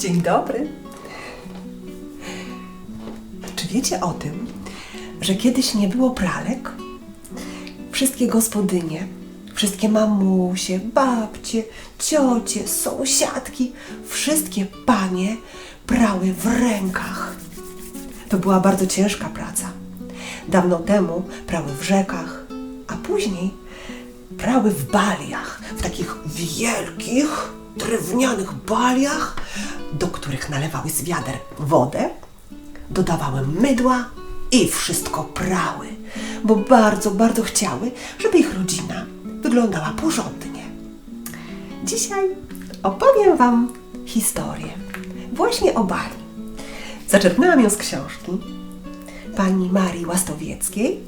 Dzień dobry. Czy wiecie o tym, że kiedyś nie było pralek? Wszystkie gospodynie, wszystkie mamusie, babcie, ciocie, sąsiadki, wszystkie panie prały w rękach. To była bardzo ciężka praca. Dawno temu prały w rzekach, a później prały w baliach, w takich wielkich, drewnianych baliach, do których nalewały z wiader wodę, dodawały mydła i wszystko prały, bo bardzo, bardzo chciały, żeby ich rodzina wyglądała porządnie. Dzisiaj opowiem Wam historię właśnie o bali. Zaczerpnęłam ją z książki pani Marii Łastowieckiej.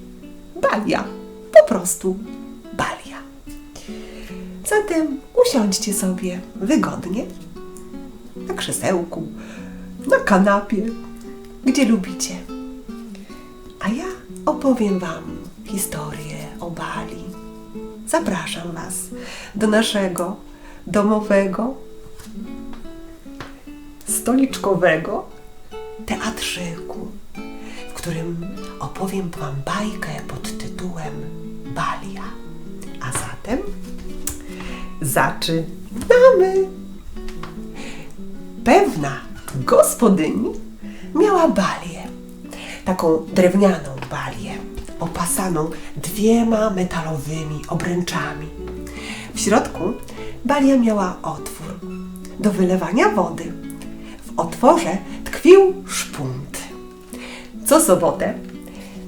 Balia, po prostu balia. Zatem usiądźcie sobie wygodnie na krzesełku, na kanapie, gdzie lubicie. A ja opowiem Wam historię o Bali. Zapraszam Was do naszego domowego, stoliczkowego teatrzyku, w którym opowiem Wam bajkę pod tytułem Balia. A zatem zaczynamy. Pewna gospodyni miała balię, taką drewnianą balię, opasaną dwiema metalowymi obręczami. W środku balia miała otwór do wylewania wody. W otworze tkwił szpunt. Co sobotę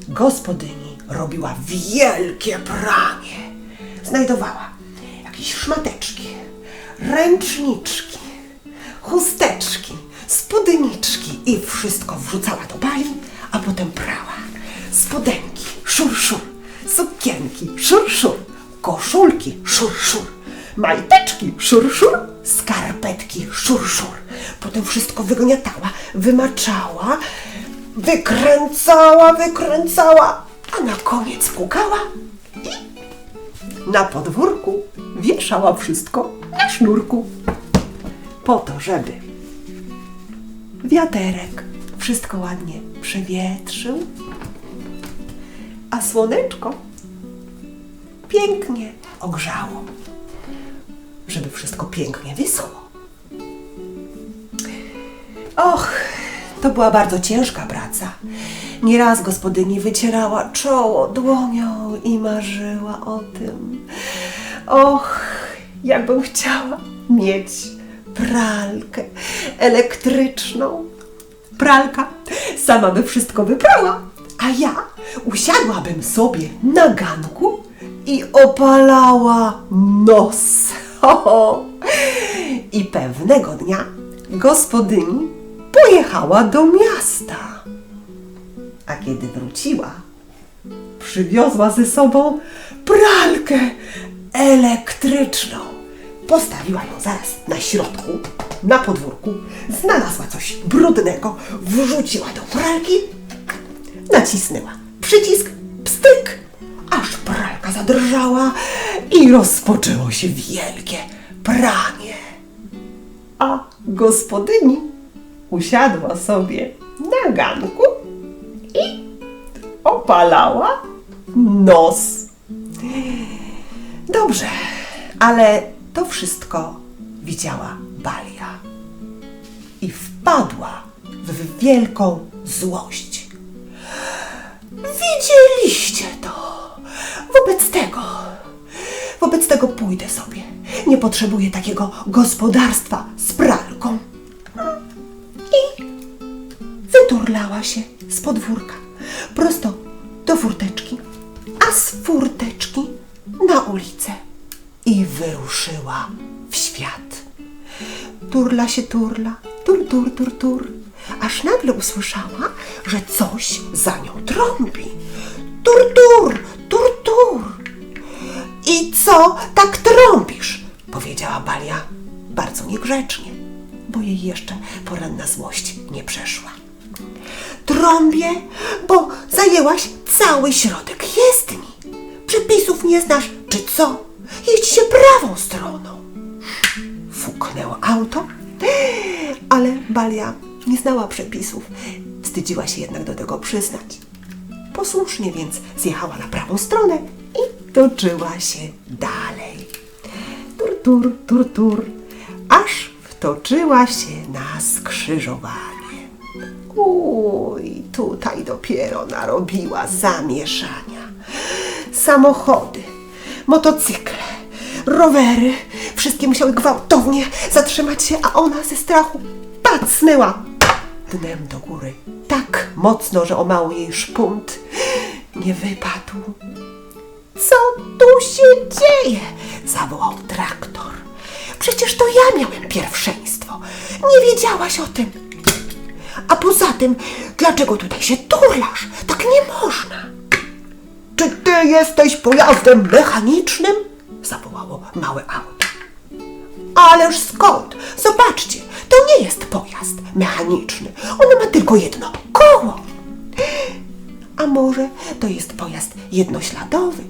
gospodyni robiła wielkie pranie. Znajdowała jakieś szmateczki, ręczniczki, chusteczki, spódniczki i wszystko wrzucała do bali, a potem prała. Spodenki, szur, szur, sukienki, szur, szur, koszulki, szur, szur, majteczki, szur, szur, skarpetki, szur, szur. Potem wszystko wygniatała, wymaczała, wykręcała, wykręcała, a na koniec pukała i na podwórku wieszała wszystko na sznurku. Po to, żeby wiaterek wszystko ładnie przewietrzył, a słoneczko pięknie ogrzało, żeby wszystko pięknie wyschło. Och, to była bardzo ciężka praca. Nieraz gospodyni wycierała czoło dłonią i marzyła o tym. Och, jakbym chciała mieć pralkę elektryczną. Pralka sama by wszystko wyprała, a ja usiadłabym sobie na ganku i opalała nos. Ho, ho. I pewnego dnia gospodyni pojechała do miasta. A kiedy wróciła, przywiozła ze sobą pralkę elektryczną. Postawiła ją zaraz na środku, na podwórku, znalazła coś brudnego, wrzuciła do pralki, nacisnęła przycisk, pstryk, aż pralka zadrżała i rozpoczęło się wielkie pranie. A gospodyni usiadła sobie na ganku i opalała nos. Dobrze, ale to wszystko widziała Balia i wpadła w wielką złość. Widzieliście to. Wobec tego, wobec tego pójdę sobie. Nie potrzebuję takiego gospodarstwa z pralką. I wyturlała się z podwórka prosto do furteczki, wyruszyła w świat. Turla się turla, tur, tur, tur, tur, aż nagle usłyszała, że coś za nią trąbi. Tur, tur, tur, tur. I co tak trąbisz? powiedziała Balia bardzo niegrzecznie, bo jej jeszcze poranna złość nie przeszła. Trąbię, bo zajęłaś cały środek jezdni. Przepisów nie znasz, czy co? Jedź się prawą stroną. Fuknęło auto, Ale Balia nie znała przepisów. Wstydziła się jednak do tego przyznać. Posłusznie więc zjechała na prawą stronę i toczyła się dalej. Tur, tur, tur, tur, aż wtoczyła się na skrzyżowanie. Uj, tutaj dopiero narobiła zamieszania. Samochody, motocykle, rowery, wszystkie musiały gwałtownie zatrzymać się, a ona ze strachu pacnęła dnem do góry tak mocno, że o mały jej szpunt nie wypadł. Co tu się dzieje? zawołał traktor. Przecież to ja miałem pierwszeństwo. Nie wiedziałaś o tym. A poza tym, dlaczego tutaj się turlasz? Tak nie można. Czy ty jesteś pojazdem mechanicznym? Zawołało małe auto. Ależ skąd? Zobaczcie, to nie jest pojazd mechaniczny. On ma tylko jedno koło. A może to jest pojazd jednośladowy?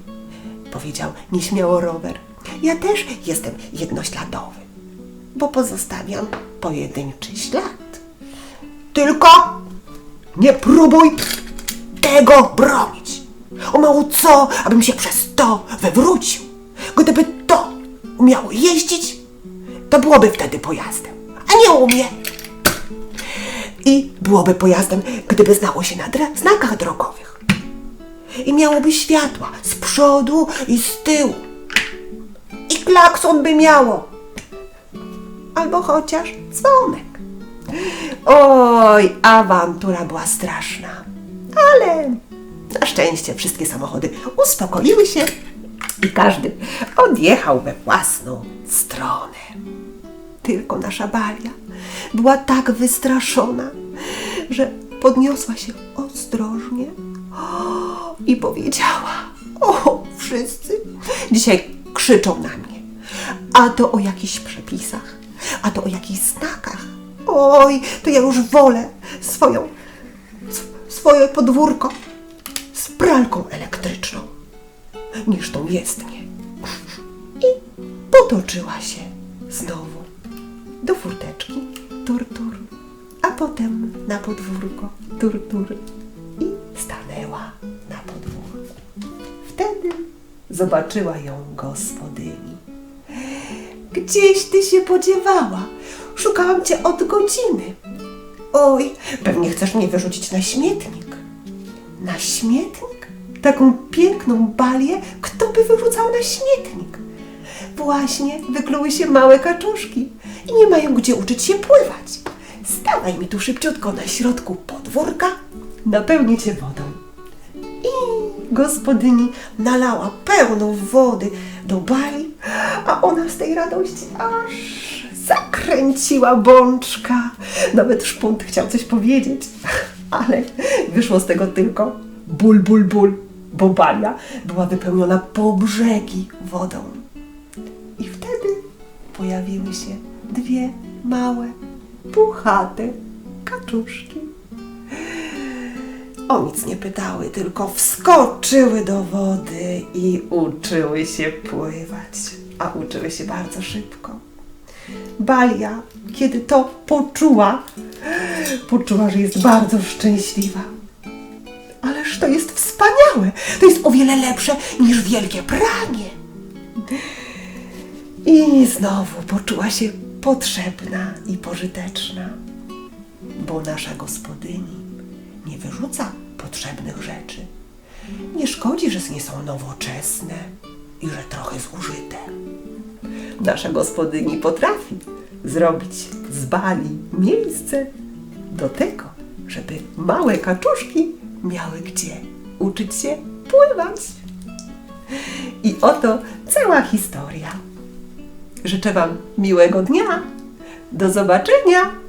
Powiedział nieśmiało rower. Ja też jestem jednośladowy, bo pozostawiam pojedynczy ślad. Tylko nie próbuj tego bronić. O mało co, abym się przez to wywrócił. Gdyby to umiało jeździć, to byłoby wtedy pojazdem, a nie umie. I byłoby pojazdem, gdyby znało się na znakach drogowych. I miałoby światła z przodu i z tyłu. I klakson by miało. Albo chociaż dzwonek. Oj, awantura była straszna. Ale na szczęście wszystkie samochody uspokoiły się i każdy odjechał we własną stronę. Tylko nasza Balia była tak wystraszona, że podniosła się ostrożnie i powiedziała: O, wszyscy dzisiaj krzyczą na mnie. A to o jakichś przepisach, a to o jakichś znakach. Oj, to ja już wolę swoją, sw- swoje podwórko z pralką elektryczną niż tą jezdnię. I potoczyła się znowu do furteczki, tur, tur, a potem na podwórko, tur, tur i stanęła na podwórku. Wtedy zobaczyła ją gospodyni. Gdzieś ty się podziewała? Szukałam cię od godziny. Oj, pewnie chcesz mnie wyrzucić na śmietnik. Na śmietnik? Taką piękną balię kto by wyrzucał na śmietnik? Właśnie wykluły się małe kaczuszki i nie mają gdzie uczyć się pływać. Stawaj mi tu szybciutko na środku podwórka, napełnię cię wodą. I gospodyni nalała pełną wody do bali, a ona z tej radości aż zakręciła bączka. Nawet szpunt chciał coś powiedzieć, ale wyszło z tego tylko ból, ból, ból, bo balia była wypełniona po brzegi wodą. I wtedy pojawiły się dwie małe, puchate kaczuszki. O nic nie pytały, tylko wskoczyły do wody i uczyły się pływać. A uczyły się bardzo szybko. Balia, kiedy to poczuła, poczuła, że jest bardzo szczęśliwa. To jest wspaniałe! To jest o wiele lepsze niż wielkie pranie. I znowu poczuła się potrzebna i pożyteczna, bo nasza gospodyni nie wyrzuca potrzebnych rzeczy. Nie szkodzi, że nie są nowoczesne i że trochę zużyte. Nasza gospodyni potrafi zrobić z bali miejsce do tego, żeby małe kaczuszki miały gdzie uczyć się pływać. I oto cała historia. Życzę Wam miłego dnia. Do zobaczenia!